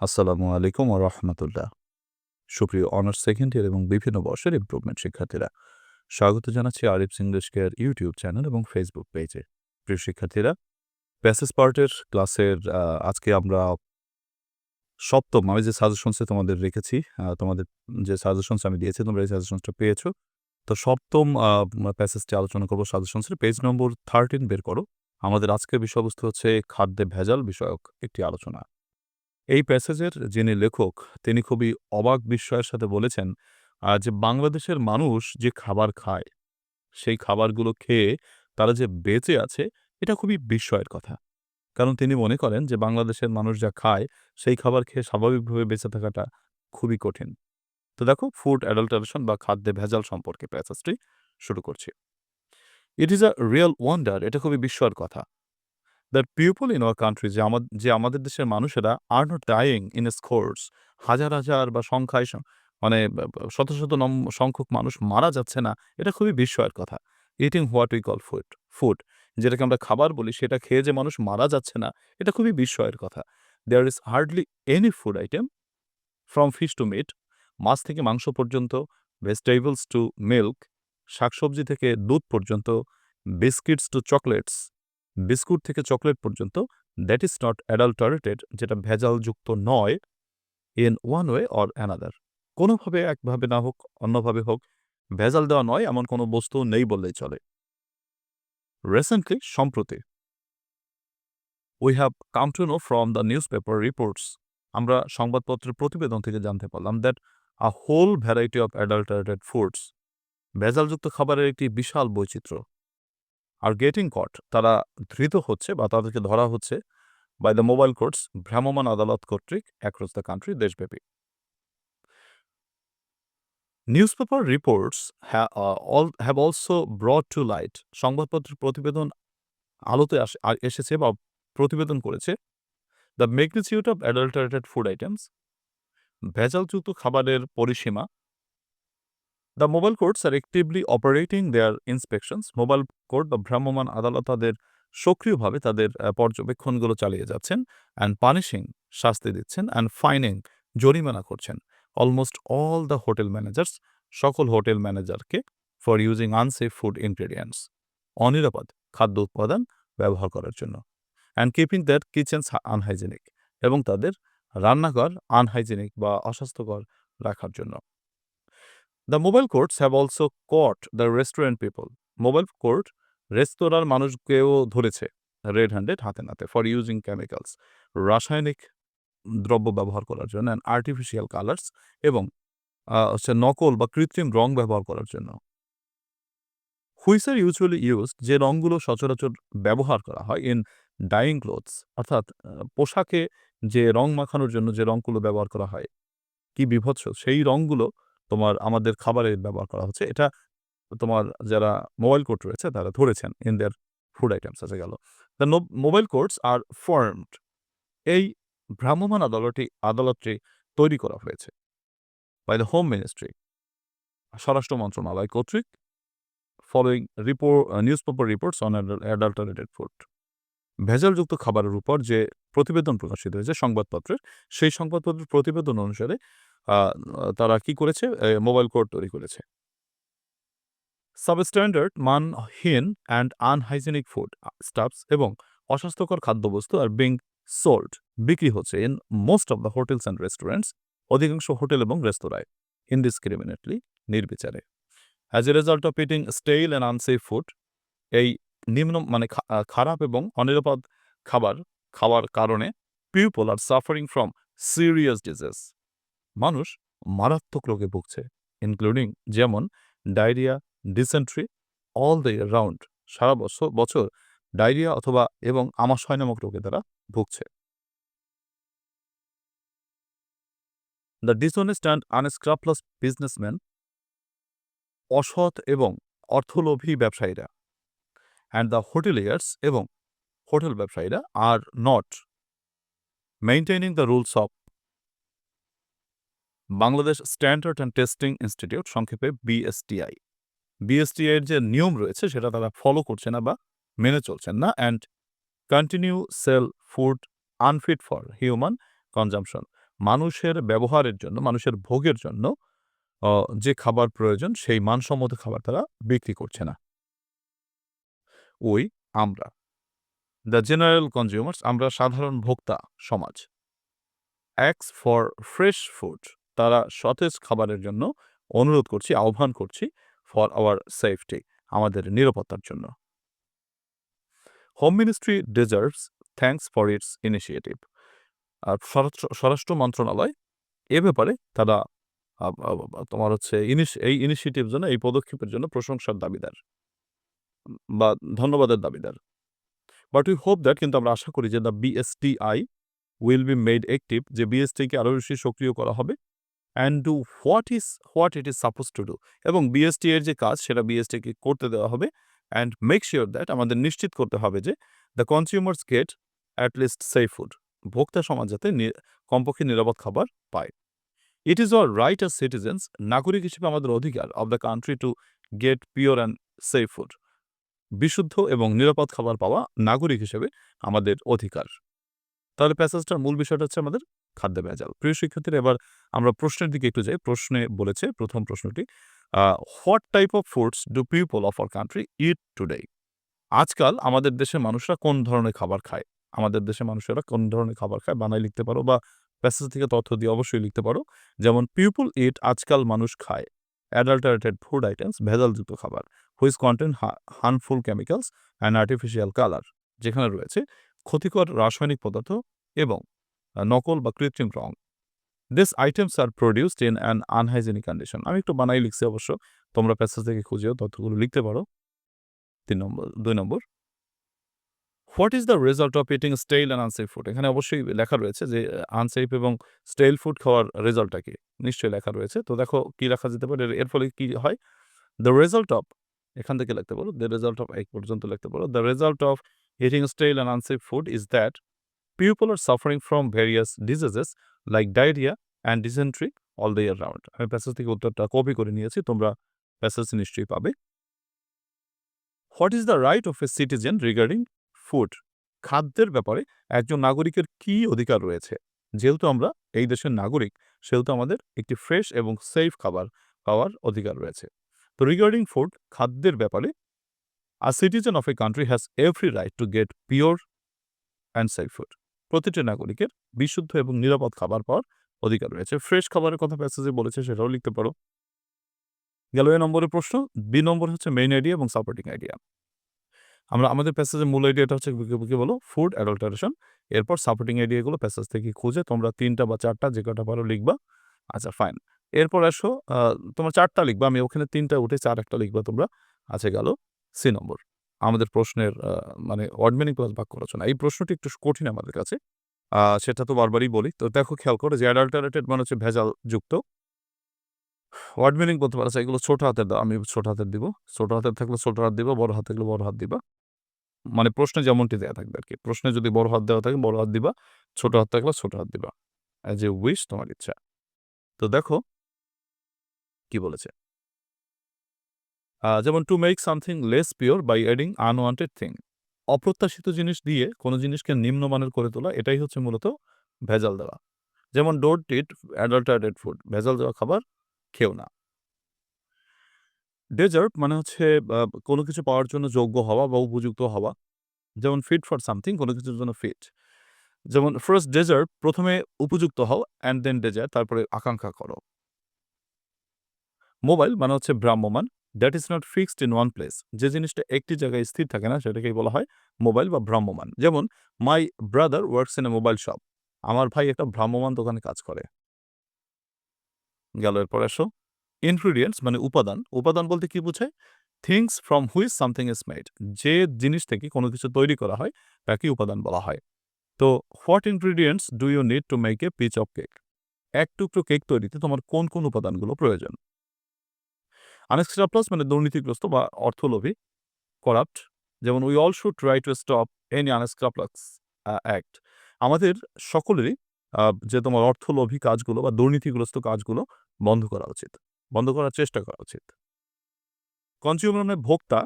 আসসালামু আলাইকুম রাহমাতুল্লাহ। সুপ্রিয় অনার্স সেকেন্ড ইয়ার এবং বিভিন্ন বর্ষের ইম্প্রুভমেন্ট শিক্ষার্থীরা, স্বাগত জানাচ্ছি Arif English care YouTube channel এবং ফেসবুক পেজে। প্রিয় শিক্ষার্থীরা, প্যাসেজ পার্টের ক্লাসের আজকে আমরা সপ্তম আমি যে সাজেশনসে তোমাদের রেখেছি, তোমাদের যে সাজেশনস আমি দিয়েছি তোমরা এই সাজেশনসটা পেয়েছ। তো সপ্তম প্যাসেজটি আলোচনা করব সাজেশনসের পেজ নম্বর 13 বের করো। আমাদের আজকের বিষয়বস্তু হচ্ছে খাদ্যে ভেজাল বিষয়ক একটি আলোচনা। এই প্যাসেজের যিনি লেখক তিনি খুবই অবাক বিস্ময়ের সাথে বলেছেন যে বাংলাদেশের মানুষ যে খাবার খায়, সেই খাবারগুলো খেয়ে তারা যে বেঁচে আছে এটা খুবই বিস্ময়ের কথা। কারণ তিনি মনে করেন যে বাংলাদেশের মানুষ যা খায় সেই খাবার খেয়ে স্বাভাবিকভাবে বেঁচে থাকাটা খুবই কঠিন। তো দেখো ফুড অ্যাডাল্টারেশন বা খাদ্যে ভেজাল সম্পর্কে প্যাসেজটি শুরু করছি। It is a real wonder এটা খুবই বিস্ময়ের কথা। That people in our country যে আমা যে আমাদের দেশের মানুষেরা আর নট ডাইং ইন স্কোর্স হাজার, হাজার বা সংখ্যায় মানে শত, শত নম সংখ্যক মানুষ মারা যাচ্ছে না, এটা খুবই বিস্ময়ের কথা। Eating what we call food food যেটাকে আমরা খাবার বলি সেটা খেয়ে যে মানুষ মারা যাচ্ছে না, এটা খুবই বিস্ময়ের কথা। There is hardly any food item from fish to meat মাছ থেকে মাংস পর্যন্ত, ভেজিটেবলস টু মিল্ক শাকসবজি থেকে দুধ পর্যন্ত, বিস্কিটস টু চকোলেটস বিস্কুট থেকে চকোলেট পর্যন্ত দ্যাট ইজ নট অ্যাডাল্টারেটেড যেটা ভেজালযুক্ত নয় in one way or another. কোনোভাবে একভাবে না হোক, অন্যভাবে হোক, ভেজাল দেওয়া নয় এমন কোনো বস্তু নেই বললেই চলে। রিসেন্টলি সম্প্রতি we have come to know from the newspaper reports আমরা সংবাদপত্রের প্রতিবেদন থেকে জানতে পারলাম that a whole variety of adulterated foods ভেজালযুক্ত খাবারের একটি বিশাল বৈচিত্র্য আর গেটিং কট তারা ধৃত হচ্ছে বা তাদেরকে ধরা হচ্ছে বাই দ্য মোবাইল কোর্টস ভ্রাম্যমাণ আদালত কর্তৃক অ্যাক্রস দ্য কান্ট্রি দেশব্যাপী। Newspaper reports have also brought to light সংবাদপত্রের প্রতিবেদন আলোতে এসেছে বা প্রতিবেদন করেছে। The magnitude of adulterated food items ভেজালযুক্ত খাবারের পরিসীমা the mobile courts are actively operating their inspections mobile court বা ভ্রাম্যমাণ আদালত তাদের সক্রিয়ভাবে তাদের পর্যবেক্ষণগুলো চালিয়ে যাচ্ছেন অ্যান্ড পানিশিং শাস্তি দিচ্ছেন অ্যান্ড ফাইনিং জরিমানা করছেন। Almost all the hotel managers সকল হোটেল ম্যানেজারকে for using unsafe food ingredients অনিরাপদ খাদ্য উৎপাদন ব্যবহার করার জন্য and keeping their kitchens unhygienic এবং তাদের রান্নাঘর আনহাইজেনিক বা অস্বাস্থ্যকর রাখার জন্য। The mobile courts have also caught the restaurant people mobile court রেস্তোরাঁর মানুষকেও ধরেছে রেড হ্যান্ডেড হাতে নাতে ফর ইউজিং কেমিক্যালস রাসায়নিক দ্রব্য ব্যবহার করার জন্য অ্যান্ড আর্টিফিশিয়াল কালার্স এবং হচ্ছে নকল বা কৃত্রিম রং ব্যবহার করার জন্য। হুইস আর ইউজুয়ালি ইউজ যে রঙগুলো সচরাচর ব্যবহার করা হয় ইন ডাইং ক্লোথস অর্থাৎ পোশাকে যে রং মাখানোর জন্য যে রঙগুলো ব্যবহার করা হয়, কি বিভৎস, সেই রঙগুলো তোমার, আমাদের খাবারে ব্যবহার করা হচ্ছে। এটা তোমার যারা মোবাইল কোর্ট রয়েছে, তারা ধরেছেন ইন দেয়ার ফুড আইটেমস আছে গেল। The mobile courts are formed এই ভ্রাম্যমাণ আদালতটি আদালতটি তৈরি করা হয়েছে বাই দ্য হোম মিনিস্ট্রি স্বরাষ্ট্র মন্ত্রণালয় কর্তৃক following report newspaper reports on adulterated food ভেজালযুক্ত খাবারের উপর যে প্রতিবেদন প্রকাশিত হয়েছে সংবাদপত্রের, সেই সংবাদপত্রের প্রতিবেদন অনুসারে তারা কি করেছে? মোবাইল কোর্ট তৈরি করেছে। সাবস্ট্যান্ডার্ড, মানহীন অ্যান্ড আনহাইজেনিক ফুড স্টাফস এবং অস্বাস্থ্যকর খাদ্যবস্তু আর বিং সোল্ড বিক্রি হচ্ছে in most of the hotels and restaurants অধিকাংশ হোটেল এবং রেস্তোরাঁয় ইনডিসক্রিমিনেটলি নির্বিচারে। As a result of eating stale and unsafe food এই নিম্ন মানে খারাপ এবং অনিরাপদ খাবার, খাওয়ার কারণে people are suffering from serious disease মানুষ মারাত্মক রোগে ভুগছে ইনক্লুডিং যেমন diarrhoea dysentery all the round সারা বছর বছর ডায়রিয়া অথবা এবং আমাশয় নামক রোগে তারা ভুগছে। The dishonest and unscrupulous businessman অসৎ এবং অর্থলোভী ব্যবসায়ীরা অ্যান্ড দ্য হোটেলিয়ার্স এবং হোটেল ব্যবসায়ীরা are not maintaining the rules of Bangladesh standard and testing institute সংক্ষেপে বিএসটিআই বিএসটিআইয়ের যে নিয়ম রয়েছে সেটা তারা ফলো করছে না বা মেনে চলছেন না and continue sell food unfit for human consumption মানুষের ব্যবহারের জন্য, মানুষের ভোগের জন্য যে খাবার প্রয়োজন সেই মানসম্মত খাবার তারা বিক্রি করছে না। ওই আমরা। দ্য জেনারেল কনজিউমার্স আমরা সাধারণ ভোক্তা সমাজ। অ্যাক্স ফর ফ্রেশ ফুড তারা সতেজ খাবারের জন্য অনুরোধ করছি, আহ্বান করছি ফর আওয়ার সেফটি আমাদের নিরাপত্তার জন্য। Home ministry deserves thanks for its initiative. আর স্বরাষ্ট্র মন্ত্রণালয় এ ব্যাপারে তারা তোমার হচ্ছে এই ইনিশিয়েটিভ জন্য এই পদক্ষেপের জন্য প্রশংসার দাবিদার। বা ধন্যবাদের দাবিদার। বাট উই হোপ দ্যাট কিন্তু আমরা আশা করি যে the BSTI will be made active যে বিএসটিকে আরও বেশি সক্রিয় করা হবে and do what is what it is suppose to do এবং বিএসটি এর যে কাজ, সেটা বিএসটিকে করতে দেওয়া হবে অ্যান্ড মেক শিওর দ্যাট আমাদের নিশ্চিত করতে হবে যে the consumers get at least safe food ভোক্তা সমাজ যাতে কমপক্ষে নিরাপদ খাবার পায়। It is our right as citizens নাগরিক হিসেবে আমাদের অধিকার of the country to get pure and safe food. বিশুদ্ধ এবং নিরাপদ খাবার পাওয়া নাগরিক হিসেবে আমাদের অধিকার। তাহলে প্যাসেজটার মূল বিষয়টা হচ্ছে আমাদের খাদ্যে ভেজাল। প্রিয় শিক্ষার্থীরা, এবার আমরা প্রশ্নের দিকে একটু যাই। প্রশ্নে বলেছে, প্রথম প্রশ্নটি what type of foods do people of our country eat today? আজকাল আমাদের দেশের মানুষরা কোন ধরনের খাবার খায়? আমাদের দেশের মানুষেরা কোন ধরনের খাবার খায়? বানায় লিখতে পারো বা প্যাসেজ থেকে তথ্য দিয়ে অবশ্যই লিখতে পারো। যেমন পিপল ইট আজকাল মানুষ খায় অ্যাডাল্টারেটেড ফুড আইটেমস ভেজালযুক্ত খাবার which content harmful chemicals and artificial colour যেখানে রয়েছে ক্ষতিকর রাসায়নিক পদার্থ এবং নকল বা কৃত্রিম রং। This items are produced in an unhygienic condition. আমি একটু বানায় লিখছি অবশ্য। তোমরা প্যাসেজ থেকে খুঁজেও তথ্যগুলো লিখতে পারো। তিন নম্বর, দুই নম্বর what is the result of eating stale and unsafe food? এখানে অবশ্যই লেখা রয়েছে যে আনসেফ এবং স্টেল ফুড খাওয়ার রেজাল্টটা কি? নিশ্চয়ই লেখা রয়েছে। তো দেখো কি লেখা যেতে পারে? এর ফলে কি হয়? দ্য রেজাল্ট অফ এখান থেকে লিখতে পারো। দ্য রেজাল্ট অফ এক পর্যন্ত লিখতে পারো। The result of eating stale and unsafe food is that people are suffering from various diseases like diarrhoea and dysentery all the year round. আমি প্যাসেজ থেকে উত্তরটা কপি করে নিয়েছি। তোমরা প্যাসেজ নিশ্চয়ই পাবে। What is the right of a citizen regarding food? খাদ্যের ব্যাপারে একজন নাগরিকের কি অধিকার রয়েছে? যেহেতু আমরা এই দেশের নাগরিক, সেহেতু আমাদের একটি ফ্রেশ এবং সেফ খাবার পাওয়ার অধিকার রয়েছে। তো রিগার্ডিং ফুড খাদ্যের ব্যাপারে a citizen of a country has every right to get pure and safe food. প্রতিটি নাগরিকের বিশুদ্ধ এবং নিরাপদ খাবার পাওয়ার অধিকার রয়েছে। ফ্রেশ খাবারের কথা প্যাসেজে বলেছে, সেটাও লিখতে পারো। গেল এ নম্বরের প্রশ্ন। বি নম্বর হচ্ছে মেইন আইডিয়া এবং সাপোর্টিং আইডিয়া। আমরা, আমাদের প্যাসেজের মূল আইডিয়াটা হচ্ছে কি বলো? Food adulteration. এরপর সাপোর্টিং আইডিয়াগুলো প্যাসেজ থেকে খুঁজে তোমরা তিনটা বা চারটা যে কটা পারো লিখবা। আচ্ছা ফাইন। এরপর আসো তোমরা ৪ টা লিখবা। আমি ওখানে ৩ টা উঠে চার একটা লিখবা তোমরা। আছে গেল সি নম্বর। আমাদের প্রশ্নের মানে ওয়ার্ড মিনিং প্লাস বাক্য রচনা। এই প্রশ্নটি একটু কঠিন আমাদের কাছে। সেটা তো বারবারই বলি। তো দেখো খেয়াল করো যে অ্যাডাল্টারেটেড মানে হচ্ছে ভেজাল যুক্ত ওয়ার্ড মিনিং বলতে পারো এগুলো ছোট হাতের দাও। আমি ছোট হাতের দিব। ছোট হাতের থাকলে ছোট হাত দিবা, বড় হাত থাকলে বড় হাত দিবা। মানে প্রশ্নে যেমনটি দেয়া থাকবে আর কি প্রশ্নে যদি বড় হাত দেওয়া থাকে বড় হাত দিবা। ছোট হাত থাকলে ছোট হাত দিবা। অ্যাজ ইউ উইশ তোমার ইচ্ছা। তো দেখো কি বলেছে? যেমন to make something less pure by adding unwanted thing. অপ্রত্যাশিত জিনিস দিয়ে কোন জিনিসকে নিম্নমানের করে তোলা, এটাই হচ্ছে মূলত ভেজাল দেওয়া। যেমন ডোন্ট ইট অ্যাডাল্টারেটেড ফুড। ভেজাল দেওয়া খাবার খেও না। ডেজার্ট মানে হচ্ছে কোন কিছু পাওয়ার জন্য যোগ্য হওয়া বা উপযুক্ত হওয়া। যেমন ফিট ফর সামথিং কোনো কিছুর জন্য ফিট। যেমন ফার্স্ট ডেজার্ট প্রথমে উপযুক্ত হও অ্যান্ড দেন ডেজার্ট তারপরে আকাঙ্ক্ষা করো। মোবাইল মানে হচ্ছে ভ্রাম্যমান। That is not fixed in one place. যে জিনিসটা একটি জায়গায় স্থির থাকে না সেটাকেই বলা হয় মোবাইল বা ভ্রাম্যমান। যেমন my brother works in a mobile shop. আমার ভাই একটা ভ্রাম্যমান দোকানে কাজ করে। গেল এরপর আসো। ইনগ্রিডিয়েন্টস মানে উপাদান। উপাদান বলতে কি বোঝায়? Things from which something is made. যে জিনিস থেকে কোন কিছু তৈরি করা হয় তাকেই উপাদান বলা হয়। তো what ingredients do you need to make a piece of cake? এক টুকরো কেক তৈরিতে তোমার কোন, কোন উপাদানগুলো প্রয়োজন? আনস্ক্রাপলাস মানে দুর্নীতিগ্রস্ত বা অর্থলোভী, করাপ্ট। যেমন we all should try to stop any unscrupulous act. আমাদের সকলেরই যে তোমার অর্থলোভী কাজগুলো বা দুর্নীতিগ্রস্ত কাজগুলো বন্ধ করা উচিত। বন্ধ করার চেষ্টা করা উচিত। কনজিউমার মানে ভোক্তা।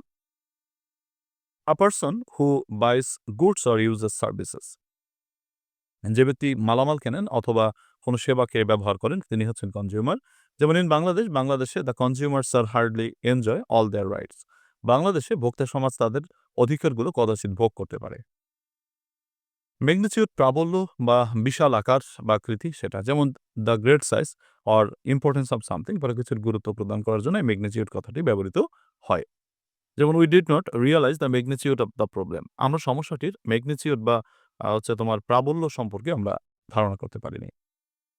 A person who buys goods or uses services. যে ব্যক্তি মালামাল কেনেন অথবা কোনো সেবাকে ব্যবহার করেন তিনি হচ্ছেন কনজিউমার যেমন ইন বাংলাদেশ বাংলাদেশে the consumers are hardly enjoy all their rights বাংলাদেশে ভোক্তা সমাজ তাদের অধিকারগুলো কদাচিৎ ভোগ করতে পারে। ম্যাগনিচিউড প্রাবল্য বা বিশাল আকার বা কৃতি সেটা, যেমন the great size or importance of something বা কিছুর গুরুত্ব প্রদান করার জন্য ম্যাগনিচিউড কথাটি ব্যবহৃত হয়। যেমন we did not realise the magnitude of the problem আমরা সমস্যাটির ম্যাগনিচিউড বা হচ্ছে তোমার প্রাবল্য সম্পর্কে আমরা ধারণা করতে পারিনি।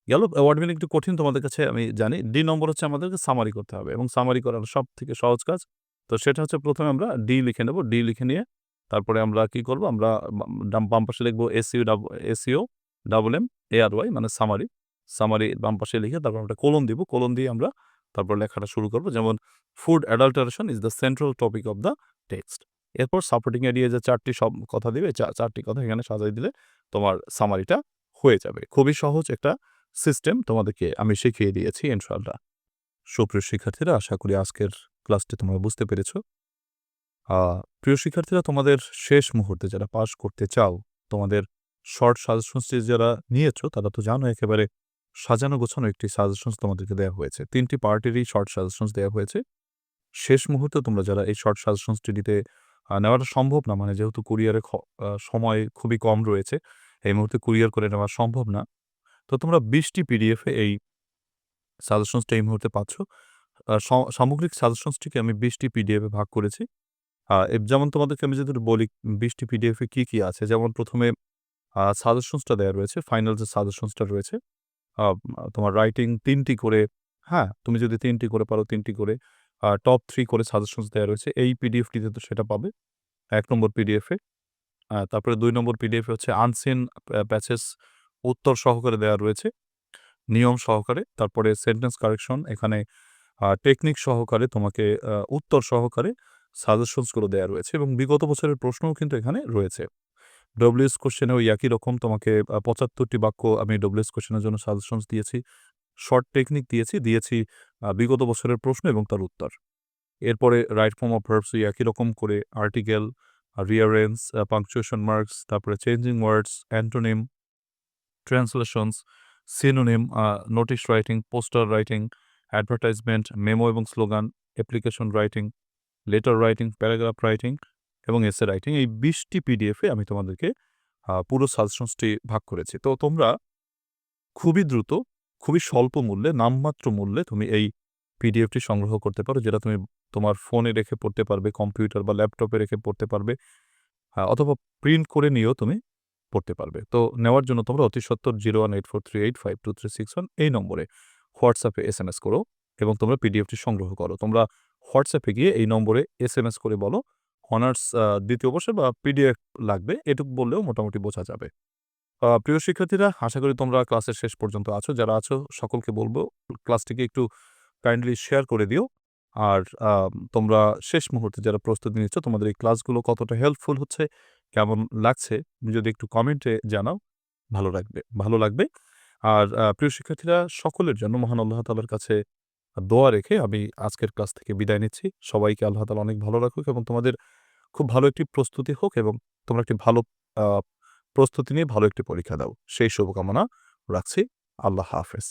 গেল। ওয়ার্ড মিনিং একটু কঠিন তোমাদের কাছে আমি জানি। ডি নম্বর হচ্ছে আমাদেরকে সামারি করতে হবে এবং সামারি করার সব থেকে সহজ কাজ। তো সেটা হচ্ছে প্রথমে আমরা ডি লিখে নেব। ডি লিখে নিয়ে তারপরে আমরা কি করব? আমরা বাম- পাশে লিখব SU SU double M A R Y মানে সামারি সামারি বাম পাশে লিখে তারপর আমরা কোলন দিব। কোলন দিয়ে আমরা তারপর লেখাটা শুরু করব। যেমন food adulteration is the central topic of the text এরপর সাপোর্টিং এরিয়া যে চারটি সব কথা দিবে চারটি কথা এখানে সাজাই দিলে তোমার সামারিটা হয়ে যাবে। খুবই সহজ একটা সিস্টেম তোমাদেরকে আমি শিখিয়ে দিয়েছি ইনশাল্লাহ সুপ্রিয় শিক্ষার্থীরা, আশা করি আজকের ক্লাসটি তোমরা বুঝতে পেরেছ। প্রিয় শিক্ষার্থীরা, তোমাদের শেষ মুহূর্তে যারা পাস করতে চাও, তোমাদের শর্ট সাজেশনস যারা নিয়েছো, তারা তো জানো একেবারে সাজানো গোছানো একটি সাজেশনস তোমাদেরকে দেওয়া হয়েছে। তিনটি পার্টেরই শর্ট সাজেশনস দেওয়া হয়েছে। শেষ মুহূর্তে তোমরা যারা এই শর্ট সাজেশনসটি দিতে নেওয়াটা সম্ভব না মানে যেহেতু কুরিয়ারে সময় খুবই কম রয়েছে, এই মুহূর্তে কুরিয়ার করে নেওয়া সম্ভব না। তো তোমরা বিশটি পিডিএফে এই সাজেশনসটা এই মুহূর্তে পাচ্ছ। সামগ্রিক সাজেশনসটিকে আমি বিশটি পিডিএফে ভাগ করেছি। যেমন তোমাদেরকে আমি যদি বলি বিশটি পিডিএফে কী কী আছে, যেমন প্রথমে সাজেশনসটা দেওয়া রয়েছে ফাইনাল যে সাজেশনসটা রয়েছে তোমার রাইটিং তিনটি করে হ্যাঁ তুমি যদি তিনটি করে পারো, তিনটি করে টপ থ্রি করে সাজেশনস দেওয়া রয়েছে, এই পিডিএফটিতে তো সেটা পাবে, এক নম্বর পিডিএফে তারপরে দুই নম্বর পিডিএফে হচ্ছে আনসিন প্যাচেস উত্তর সহকারে দেওয়া রয়েছে। নিয়ম সহকারে, তারপরে সেন্টেন্স কারেকশন এখানে টেকনিক সহকারে তোমাকে উত্তর সহকারে সাজেশনসগুলো দেওয়া রয়েছে এবং বিগত বছরের প্রশ্নও কিন্তু এখানে রয়েছে। ডব্লিউএস কোশ্চেনেও একই রকম তোমাকে পঁচাত্তরটি বাক্য আমি ডব্লিউএস কোশ্চেনের জন্য সাজেশনস দিয়েছি শর্ট টেকনিক দিয়েছি দিয়েছি বিগত বছরের প্রশ্ন এবং তার উত্তর। এরপরে রাইট ফর্ম অফ ভার্বস একই রকম করে আর্টিকেল রিয়ারেন্স পাংচুয়েশন মার্কস তারপরে changing words antonym translations synonym notice writing poster writing advertisement memo এবং slogan application writing letter writing paragraph writing এবং এসে রাইটিং এই বিশটি পিডিএফে আমি তোমাদেরকে পুরো সাজেশনসটি ভাগ করেছি। তো তোমরা খুবই দ্রুত, খুবই স্বল্প মূল্যে, নামমাত্র মূল্যে তুমি এই পিডিএফটি সংগ্রহ করতে পারো, যেটা তুমি তোমার ফোনে রেখে পড়তে পারবে, কম্পিউটার বা ল্যাপটপে রেখে পড়তে পারবে অথবা প্রিন্ট করে নিয়েও তুমি পড়তে পারবে। তো নেওয়ার জন্য তোমরা অতি সত্তর zero one eight four three eight five two three six one এই নম্বরে হোয়াটসঅ্যাপে এস এম এস করো এবং তোমরা পিডিএফটি সংগ্রহ করো। তোমরা হোয়াটসঅ্যাপে গিয়ে এই নম্বরে এস এম এস করে বলো, অনার্স দ্বিতীয় বর্ষে বা পিডিএফ লাগবে, এটুকু বললেও মোটামুটি বোঝা যাবে। প্রিয় শিক্ষার্থীরা, আশা করি তোমরা ক্লাসের শেষ পর্যন্ত আছো। যারা আছো, সকলকে বলব, ক্লাসটিকে একটু কাইন্ডলি শেয়ার করে দিও। আর তোমরা শেষ মুহূর্তে যারা প্রস্তুতি নিচ্ছ, তোমাদের এই ক্লাসগুলো কতটা হেল্পফুল হচ্ছে কেমন লাগছে, যদি একটু কমেন্টে জানাও, ভালো লাগবে ভালো লাগবে। আর প্রিয় শিক্ষার্থীরা, সকলের জন্য মহান আল্লাহ তালার কাছে দোয়া রেখে আমি আজকের ক্লাস থেকে বিদায় নিচ্ছি। সবাইকে আল্লাহ তালা অনেক ভালো রাখুক এবং তোমাদের খুব ভালো একটি প্রস্তুতি হোক এবং তোমরা একটি ভালো প্রস্তুতি নিয়ে ভালো একটি পরীক্ষা দাও। সেই শুভকামনা রাখছি। আল্লাহ হাফেজ।